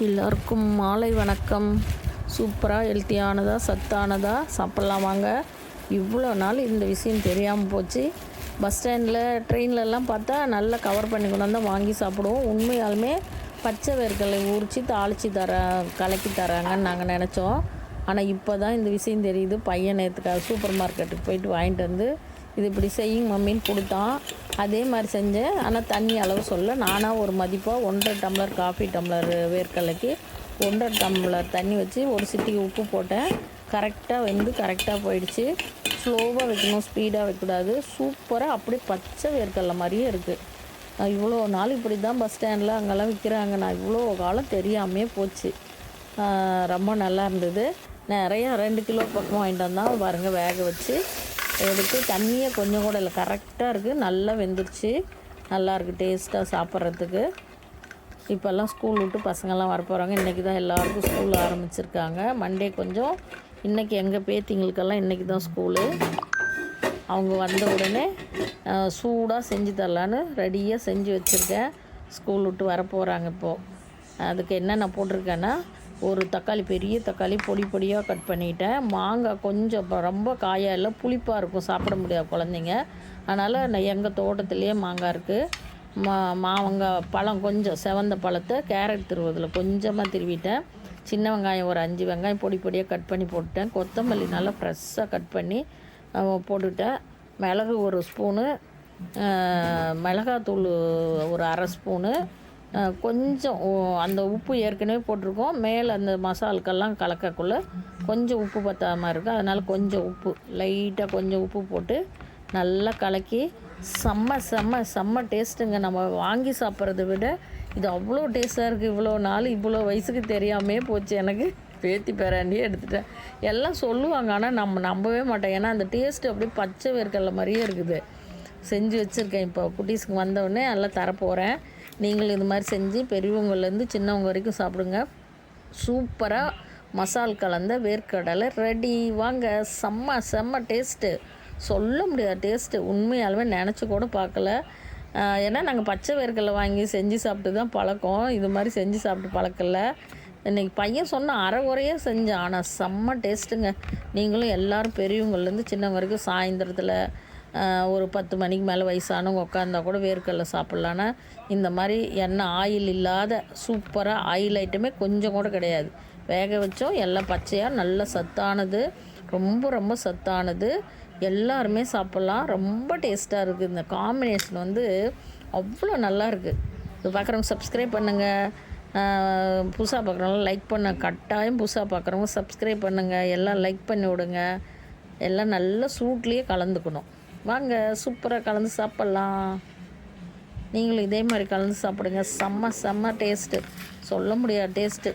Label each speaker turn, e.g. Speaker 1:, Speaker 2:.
Speaker 1: எல்லாருக்கும் மாலை வணக்கம். சூப்பராக ஹெல்த்தியானதா சத்தானதா? சாப்பிட்லாம் வாங்க. இவ்வளோ நாள் இந்த விஷயம் தெரியாமல் போச்சு. பஸ் ஸ்டாண்டில் ட்ரெயின்லலாம் பார்த்தா நல்லா கவர் பண்ணி கொண்டு வந்தால் வாங்கி சாப்பிடுவோம். உண்மையாலுமே பச்சை வேர்க்கடலை உரித்து தாளித்து தர கலக்கி தராங்கன்னு நாங்கள் நினச்சோம். ஆனால் இப்போ தான் இந்த விஷயம் தெரியுது. பையன் நேற்றுக்காக சூப்பர் மார்க்கெட்டுக்கு போயிட்டு வாங்கிட்டு வந்து இது இப்படி செய்யும் மம்மின்னு கொடுத்தான். அதே மாதிரி செஞ்சேன் ஆனால் தண்ணி அளவு சொல்ல நானாக ஒரு மதிப்பாக ஒன்றரை டம்ளர் காஃபி டம்ளர் வேர்க்கடலைக்கு ஒன்றரை டம்ளர் தண்ணி வச்சு ஒரு சிட்டிக்கு உப்பு போட்டேன். கரெக்டாக வெந்து கரெக்டாக போயிடுச்சு. ஸ்லோவாக வைக்கணும் ஸ்பீடாக வைக்கக்கூடாது. சூப்பராக அப்படியே பச்சை வேர்க்கடலை மாதிரியே இருக்குது இவ்வளோ நாள் இப்படி தான் பஸ் ஸ்டாண்டில் அங்கெல்லாம் விற்கிறாங்க நான் இவ்வளோ காலம் தெரியாமே போச்சு. ரொம்ப நல்லா இருந்தது. நிறையா ரெண்டு கிலோ பக்கம் வாங்கிட்டு வந்தால் பாருங்கள் வேக வச்சு. எடுத்து தண்ணியை கொஞ்சம் கூட இல்லை. கரெக்டாக இருக்குது நல்லா வெந்துருச்சு. நல்லாயிருக்கு டேஸ்ட்டாக சாப்பிட்றதுக்கு. இப்போல்லாம் ஸ்கூல் விட்டு பசங்கள்லாம் வரப்போகிறாங்க இன்றைக்கி தான் எல்லாருக்கும் ஸ்கூல் ஆரம்பிச்சிருக்காங்க. மண்டே கொஞ்சம். இன்றைக்கி எங்கள் பேத்திங்களுக்கெல்லாம் இன்றைக்கி தான் ஸ்கூலு. அவங்க வந்த உடனே சூடாக செஞ்சு தரலான்னு ரெடியாக செஞ்சு வச்சுருக்கேன். ஸ்கூல் விட்டு வர போகிறாங்க இப்போது அதுக்கு என்னென்ன போட்டிருக்கேன்னா ஒரு தக்காளி பெரிய தக்காளி பொடி பொடியாக கட் பண்ணிட்டேன். மாங்காய் கொஞ்சம் ரொம்ப காயாக இல்லை புளிப்பாக இருக்கும். சாப்பிட முடியாது குழந்தைங்க. அதனால் நான் எங்கள் தோட்டத்துலேயே மாங்காய் இருக்குது மா மாங்காய் பழம் கொஞ்சம் செவந்த பழத்தை கேரட் திருவதில் கொஞ்சமாக திருவிட்டேன். சின்ன வெங்காயம் ஒரு அஞ்சு வெங்காயம் பொடி பொடியாக கட் பண்ணி போட்டுட்டேன். கொத்தமல்லி நல்லா ஃப்ரெஷ்ஷாக கட் பண்ணி போட்டுவிட்டேன் போட்டுட்டேன். மிளகு ஒரு ஸ்பூனு மிளகாத்தூள் ஒரு அரை ஸ்பூனு கொஞ்சம் அந்த உப்பு ஏற்கனவே போட்டிருக்கோம். மேலே அந்த மசாலுக்கெல்லாம் கலக்கக்குள்ளே கொஞ்சம் உப்பு பத்தாமல் இருக்குது அதனால் கொஞ்சம் உப்பு லைட்டாக கொஞ்சம் உப்பு போட்டு நல்லா கலக்கி செம்ம செம்ம செம்ம டேஸ்ட்டுங்க. நம்ம வாங்கி சாப்பிட்றத விட இது அவ்வளோ டேஸ்ட்டாக இருக்குது இவ்வளோ நாள் இவ்வளோ வயசுக்கு தெரியாமே போச்சு. எனக்கு பேத்தி பேராண்டியே எடுத்துட்டேன். எல்லாம் சொல்லுவாங்க ஆனால் நம்ம நம்பவே மாட்டோம். ஏன்னா அந்த டேஸ்ட்டு அப்படியே பச்சை வேர்க்கடலை மாதிரியே இருக்குது. செஞ்சு வச்சுருக்கேன். இப்போ குட்டீஸுக்கு வந்தவுடனே எல்லாம் தரப்போகிறேன் நீங்களும் இது மாதிரி செஞ்சு பெரியவங்கலேருந்து சின்னவங்க வரைக்கும் சாப்பிடுங்க. சூப்பராக மசால் கலந்த வேர்க்கடலை ரெடி வாங்க செம்ம செம்ம டேஸ்ட்டு சொல்ல முடியாது டேஸ்ட்டு உண்மையாலுமே நினச்சி கூட பார்க்கல. ஏன்னா நாங்கள் பச்சை வேர்க்கடலை வாங்கி செஞ்சு சாப்பிட்டு தான் பழக்கம். இது மாதிரி செஞ்சு சாப்பிட்டு பழக்கல இன்றைக்கி பையன் சொன்ன அரை குறையே செஞ்சேன். ஆனால் செம்ம டேஸ்ட்டுங்க நீங்களும் எல்லோரும் பெரியவங்கள்லேருந்து சின்னவங்க வரைக்கும் சாயந்தரத்தில் ஒரு பத்து மணிக்கு மேலே வயசானவங்க உட்காந்தா கூட வேர்க்கடலை சாப்பிட்லான்னா இந்த மாதிரி எண்ணெய் ஆயில் இல்லாத சூப்பராக ஆயில் ஐட்டமே கொஞ்சம் கூட கிடையாது. வேக வச்சோம் எல்லாம் பச்சையாக நல்ல சத்தானது ரொம்ப ரொம்ப சத்தானது எல்லாருமே சாப்பிட்லாம். ரொம்ப டேஸ்ட்டாக இருக்குது இந்த காம்பினேஷன் வந்து அவ்வளோ நல்லா இருக்குது இது பார்க்குறவங்க சப்ஸ்கிரைப் பண்ணுங்கள் புதுசாக பார்க்குறவங்க லைக் பண்ண கட்டாயம் புதுசாக பார்க்குறவங்க சப்ஸ்கிரைப் பண்ணுங்கள் எல்லாம் லைக் பண்ணி விடுங்க. எல்லாம் நல்ல சூட்லேயே கலந்துக்கணும். வாங்க சூப்பராக கலந்து சாப்பிட்லாம். நீங்களும் இதே மாதிரி கலந்து சாப்பிடுங்க. செம்ம செம்ம டேஸ்ட்டு சொல்ல முடியாத டேஸ்ட்டு